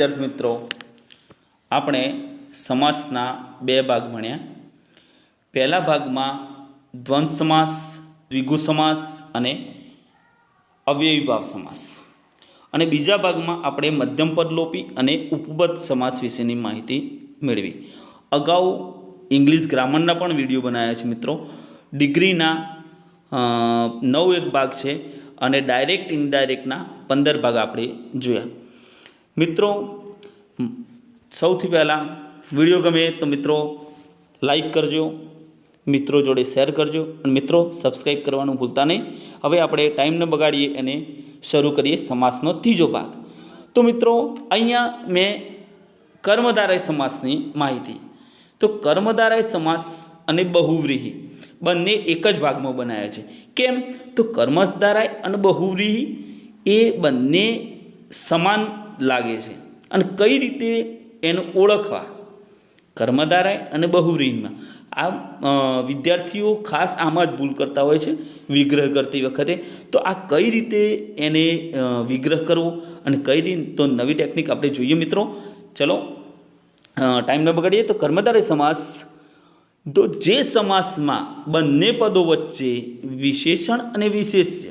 વિદ્યાર્થી મિત્રો, આપણે સમાસના બે ભાગ ભણ્યા. પહેલા ભાગમાં દ્વંદ સમાસ, દ્વિગુ સમાસ અને અવ્યયીભાવ સમાસ. અને બીજા ભાગમાં આપણે મધ્યમ પદલોપી અને ઉપપદ સમાસ વિશેની માહિતી મેળવી. અગાઉ ઇંગ્લિશ ગ્રામરના પણ વીડિયો બનાવ્યા છે મિત્રો. ડિગ્રીના નવ એક ભાગ છે અને ડાયરેક્ટ ઇનડાયરેક્ટના પંદર ભાગ આપણે જોયા. મિત્રો, સૌથી પહેલાં વીડિયો ગમે તો મિત્રો લાઈક કરજો, મિત્રો જોડે શેર કરજો અને મિત્રો સબસ્ક્રાઈબ કરવાનું ભૂલતા નહીં. હવે આપણે ટાઈમ ન બગાડીએ અને શરૂ કરીએ સમાસનો ત્રીજો ભાગ. તો મિત્રો, અહીંયા મેં કર્મધારાય સમાસની માહિતી. તો કર્મધારાય સમાસ અને બહુવ્રીહી બંને એક જ ભાગમાં બનાવ્યા છે. કેમ? તો કર્મધારાય અને બહુવ્રીહી એ બંને સમાન લાગે છે. અને કઈ રીતે એને ઓળખવા? કર્મધારાય અને બહુવ્રીહીમાં. આ વિદ્યાર્થીઓ ખાસ આમાં જ ભૂલ કરતા હોય છે, વિગ્રહ કરતી વખતે. તો આ કઈ રીતે એને વિગ્રહ કરવો? અને કઈ રીતે તો નવી ટેકનિક આપણે જોઈએ મિત્રો. ચલો ટાઈમ ન બગાડીએ તો કર્મધારય સમાસ. તો જે સમાસમાં બંને પદો વચ્ચે વિશેષણ અને વિશેષ્ય.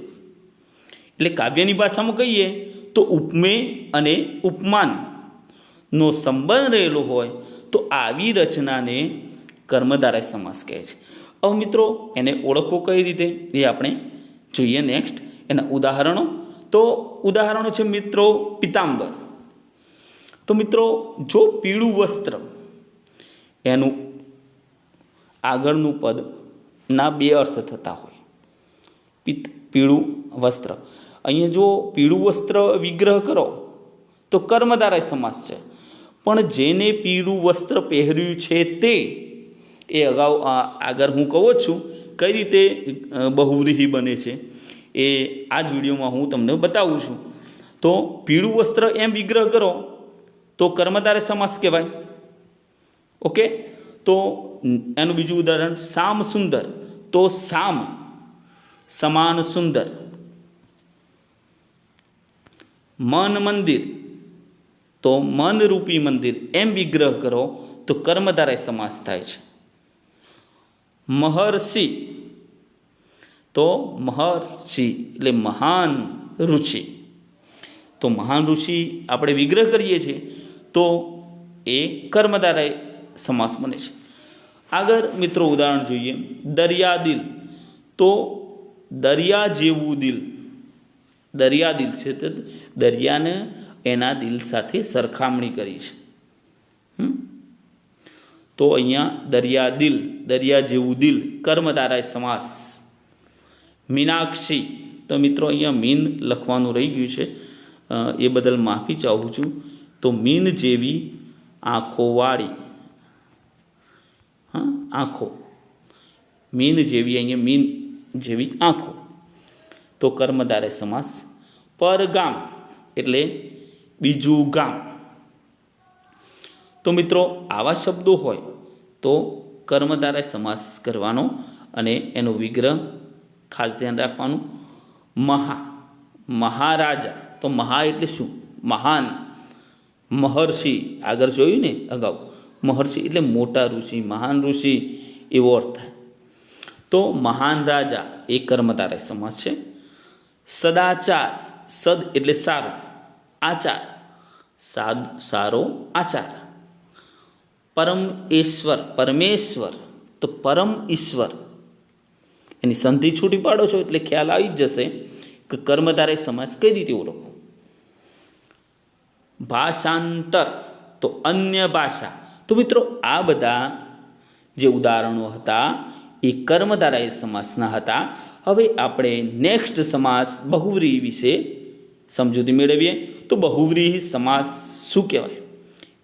એટલે કાવ્યની ભાષામાં કહીએ તો ઉપમેય અને ઉપમાનનો સંબંધ રહેલો હોય તો આવી રચનાને કર્મધારય સમાસ કહે છે. હવે મિત્રો, એને ઓળખવો કઈ રીતે? એ આપણે જોઈએ નેક્સ્ટ એના ઉદાહરણો. તો ઉદાહરણો છે મિત્રો, પિતાંબર. તો મિત્રો, જો પીળું વસ્ત્ર એનું આગળનું પદ ના બે અર્થ થતા હોય, પિત, પીળું વસ્ત્ર. અહીંયા જો પીળું વસ્ત્ર વિગ્રહ કરો, તો કર્મધારય સમાસ છે. પણ જેને પીળું વસ્ત્ર પહેર્યું છે તે, એ અગાઉ આગળ હું કહું છું, કઈ રીતે બહુવ્રીહી બને છે, એ આ જ વિડીયોમાં હું તમને બતાવું છું. તો પીળું વસ્ત્ર એમ વિગ્રહ કરો, તો કર્મધારે સમાસ કહેવાય. ઓકે? તો એનું બીજું ઉદાહરણ, સામ સુંદર. તો સામ સમાન સુંદર. મન મંદિર. તો મનરૂપી મંદિર એમ વિગ્રહ કરો, તો કર્મધારય સમાસ થાય છે. મહર્ષિ. તો મહર્ષિ એટલે મહાન ઋષિ. તો મહાન ઋષિ આપણે વિગ્રહ કરીએ છીએ, તો એ કર્મધારય સમાસ બને છે. આગળ મિત્રો ઉદાહરણ જોઈએ. દરિયા દિલ તો દરિયા જેવું દિલ. દરિયા દિલ છે તો દરિયાને એના દિલ સાથે સરખામણી કરી છે? તો અહીંયા દરિયા દિલ, દરિયા જેવું દિલ, કર્મધારાય સમાસ. મીનાક્ષી. તો મિત્રો અહીંયા મીન લખવાનું રહી ગયું છે. એ બદલ માફી ચાહું છું. તો મીન જેવી આંખોવાળી હા, આંખો. મીન જેવી અહીંયા મીન જેવી આંખો. તો કર્મધારય સમાસ પરગામ એટલે બીજું ગામ. તો મિત્રો આવા શબ્દો હોય તો કર્મધારય સમાસ કરવાનો અને એનો વિગ્રહ ખાસ ધ્યાન રાખવાનું. મહા, મહારાજા. તો મહા એટલે શું? મહાન. મહર્ષિ. આગળ જોયું ને અગાઉ? મહર્ષિ એટલે મોટા ઋષિ, મહાન ઋષિ એવો અર્થ થાય. તો મહાન રાજા એ કર્મધારય સમાસ છે. સદાચાર, સદ એટલે સારો, આચાર, સાદ, સારો આચાર. પરમ ઈશ્વર, પરમેશ્વર, તો પરમ ઈશ્વર. એની સંધિ છૂટી પાડો છો એટલે ખ્યાલ આવી જ જશે કે કર્મધારે સમાસ કઈ રીતે ઓળખો ભાષાંતર, તો અન્ય ભાષા. તો મિત્રો, આ બધા જે ઉદાહરણો હતા એ કર્મધારાય સમાસના હતા. હવે આપણે નેક્સ્ટ સમાસ બહુવ્રીહી વિશે સમજૂતી મેળવીએ. તો બહુવ્રીહી સમાસ શું કહેવાય?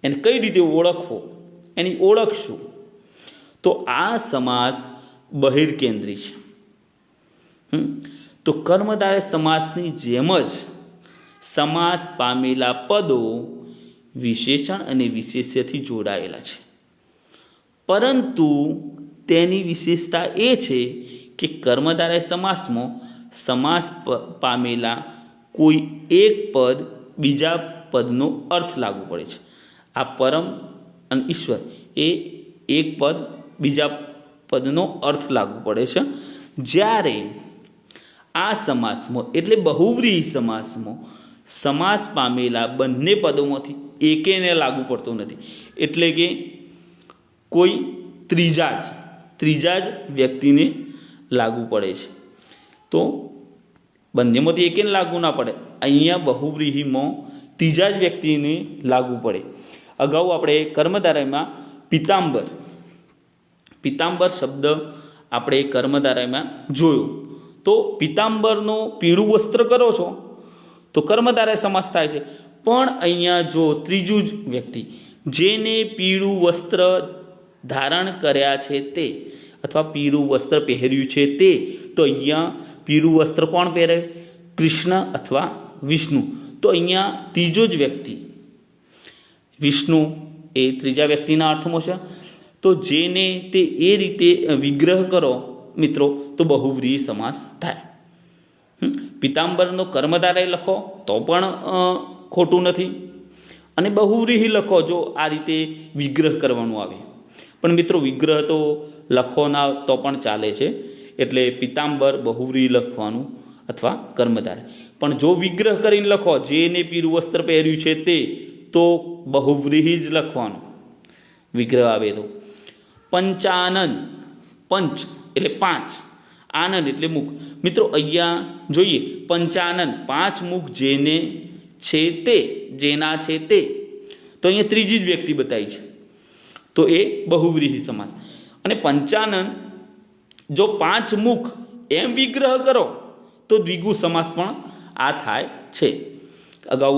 એને કઈ રીતે ઓળખવો? એની ઓળખ શું? તો આ સમાસ બહિર્કેન્દ્રી છે? તો કર્મધારય સમાસની જેમ જ સમાસ પામેલા પદો વિશેષણ અને વિશેષ્યથી જોડાયેલા છે. પરંતુ તેની વિશેષતા એ છે કે કર્મધારય સમાસમાં સમાસ પામેલા કોઈ એક પદ બીજા પદનો અર્થ લાગુ પડે છે. આ પરમ અને ઈશ્વર એ એક પદ બીજા પદનો અર્થ લાગુ પડે છે. જ્યારે આ સમાસમાં એટલે બહુવ્રીહી સમાસમાં સમાસ પામેલા બંને પદોમાંથી એકેને લાગુ પડતો નથી. એટલે કે કોઈ ત્રીજા જ ત્રીજા જ વ્યક્તિને લાગુ પડે છે. તો બંનેમાંથી એકેને લાગુ ના પડે. અહીંયા બહુવ્રીહીમાં ત્રીજા જ વ્યક્તિને લાગુ પડે. અગાઉ આપણે કર્મધારયમાં પિતાંબર પિતાંબર શબ્દ આપણે કર્મધારયમાં જોયો. તો પિતાંબરનો પીળું વસ્ત્ર કરો છો, તો કર્મધારય સમાસ થાય છે. પણ અહીંયા જો ત્રીજું જ વ્યક્તિ, જેને પીળું વસ્ત્ર ધારણ કર્યા છે તે. અથવા પીરું વસ્ત્ર પહેર્યું છે તે. તો અહીંયા પીરું વસ્ત્ર કોણ પહેરે? કૃષ્ણ અથવા વિષ્ણુ. તો અહીંયા ત્રીજો જ વ્યક્તિ. વિષ્ણુ એ ત્રીજા વ્યક્તિના અર્થમાં છે. તો જેને તે એ રીતે વિગ્રહ કરો, મિત્રો, તો બહુવ્રીહી સમાસ થાય? પિતાંબરનો કર્મધારય લખો, તો પણ ખોટું નથી. અને બહુવ્રીહી લખો, જો આ રીતે વિગ્રહ કરવાનું આવે. પણ મિત્રો વિગ્રહ તો લખો ના તો પણ ચાલે છે. એટલે પિતાંબર બહુરી લખવાનું અથવા કર્મધાર. પણ જો વિગ્રહ કરીને લખો, જેને પીરું વસ્ત્ર પહેર્યું છે તે, તો બહુવ્રીહી જ લખવાનું. વિગ્રહ આવે તો પંચાનંદ પંચ એટલે પાંચ. આનંદ એટલે મુખ. મિત્રો અહીંયા જોઈએ પંચાનંદ પાંચ મુખ જેને છે તે, જેના છે તે. તો અહીંયા ત્રીજી જ વ્યક્તિ બતાવી છે. તો એ બહુવ્રીહી સમાસ. અને પંચાનન, જો પાંચ મુખ એમ વિગ્રહ કરો, તો દ્વિગુ સમાસ પણ આ થાય છે. અગાઉ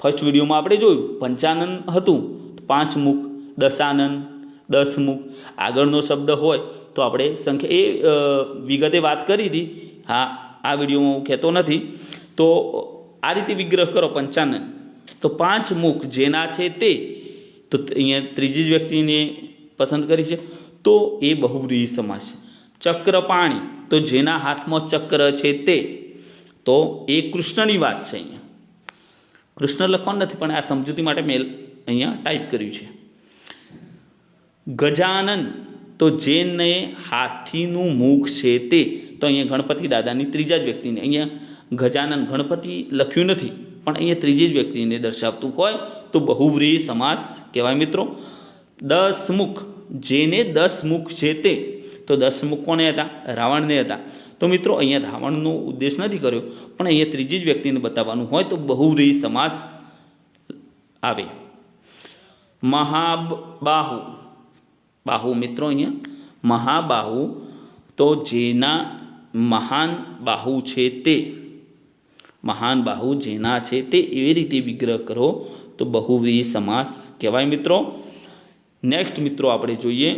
ફર્સ્ટ વિડીયોમાં આપણે જોયું, પંચાનન હતું પાંચ મુખ, દશાનન, દસ મુખ, આગળનો શબ્દ હોય, તો આપણે સંખ્યા, એ વિગતે વાત કરી હતી. હા, આ વિડીયોમાં હું કહેતો નથી. તો, આ રીતે વિગ્રહ કરો પંચાનન. તો પાંચ મુખ જેના છે તે તો અહીંયા ત્રીજી જ વ્યક્તિને પસંદ કરી છે. તો એ બહુવ્રીહી સમાસ છે. ચક્ર પાણી, તો જેના હાથમાં ચક્ર છે તે. તો એ કૃષ્ણની વાત છે અહીંયા. કૃષ્ણ લખવાનું નથી, પણ આ સમજૂતી માટે મેં અહીંયા ટાઈપ કર્યું છે. ગજાનન, તો જેને હાથીનું મુખ છે તે. તો અહીંયા ગણપતિ દાદાની ત્રીજા જ વ્યક્તિને. અહીંયા ગજાનન ગણપતિ લખ્યું નથી, પણ અહીંયા ત્રીજી જ વ્યક્તિને દર્શાવતું હોય તો બહુવ્રીહી સમાસ કહેવાય મિત્રો. દસ મુખ. જેને દસ મુખ છે તે. તો દસ મુખ કોને હતા? રાવણને હતા. તો મિત્રો અહીંયા રાવણનો ઉદ્દેશ નથી કર્યો. પણ અહીંયા ત્રીજી જ વ્યક્તિને બતાવવાનું હોય તો બહુવ્રીહી સમાસ આવે. મહાબાહુ. બાહુ મિત્રો અહીંયા. મહાબાહુ. તો જેના મહાન બાહુ છે તે. મહાન બાહુ જેના છે તે. એવી રીતે વિગ્રહ કરો તો બહુવ્રીહી સમાસ કહેવાય મિત્રો. નેક્સ્ટ મિત્રો આપણે જોઈએ.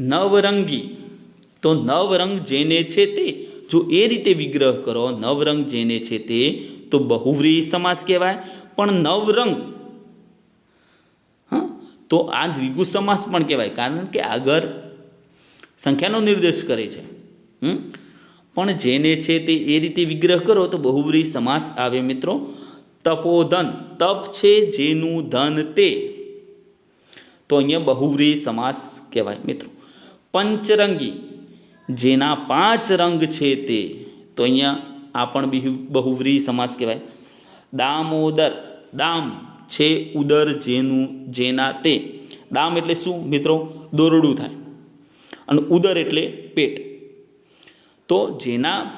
નવરંગી. તો નવરંગ જેને છે તે? જો એ રીતે વિગ્રહ કરો, નવરંગ જેને છે તે, તો બહુવ્રીહી સમાસ કહેવાય. પણ નવરંગ તો આ દ્વિગુ સમાસ પણ કહેવાય. કારણ કે આગળ સંખ્યાનો નિર્દેશ કરે છે? પણ જેને છે તે એ રીતે વિગ્રહ કરો તો બહુવ્રીહી સમાસ આવે મિત્રો. તપોધન, તપ છે જેનું ધન તે. તો અહીંયા બહુવ્રી સમાસ કહેવાય મિત્રો. પંચરંગી, જેના પાંચ રંગ છે તે. તો અહીંયા આ પણ બહુવ્રી સમાસ કહેવાય. દામોદર, દામ છે ઉદર જેનું, જેના તે. દામ એટલે શું મિત્રો? દોરડું થાય. અને ઉદર એટલે પેટ. તો જેના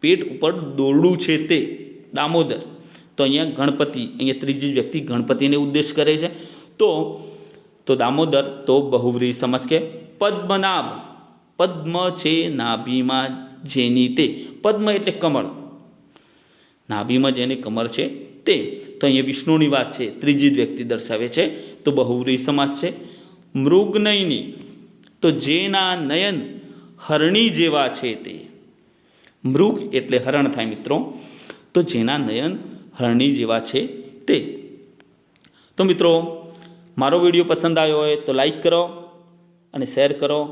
પેટ ઉપર દોરડું છે તે, દામોદર. તો અહીંયા ગણપતિ, અહીંયા ત્રીજી વ્યક્તિ ગણપતિને ઉદ્દેશ કરે છે. તો તો દામોદર, તો બહુવ્રી સમાસ કે પદ્મનાભ. પદ્મ છે નાભીમાં જેની તે. પદ્મ એટલે કમળ. નાભીમાં જેને કમર છે તે. તો અહીંયા વિષ્ણુની વાત છે, ત્રીજી વ્યક્તિ દર્શાવે છે. તો બહુવ્રી સમાસ છે. મૃગનયની. તો જેના નયન હરણી જેવા છે તે. મૃગ એટલે હરણ થાય મિત્રો. તો જેના નયન હરણી જેવા છે તે. તો મિત્રો, મારો વીડિયો પસંદ આવ્યો હોય તો લાઈક કરો અને શેર કરો.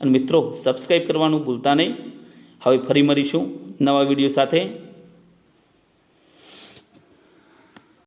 અને મિત્રો સબસ્ક્રાઈબ કરવાનું ભૂલતા નહીં. હવે ફરી મળીશું નવા વીડિયો સાથે.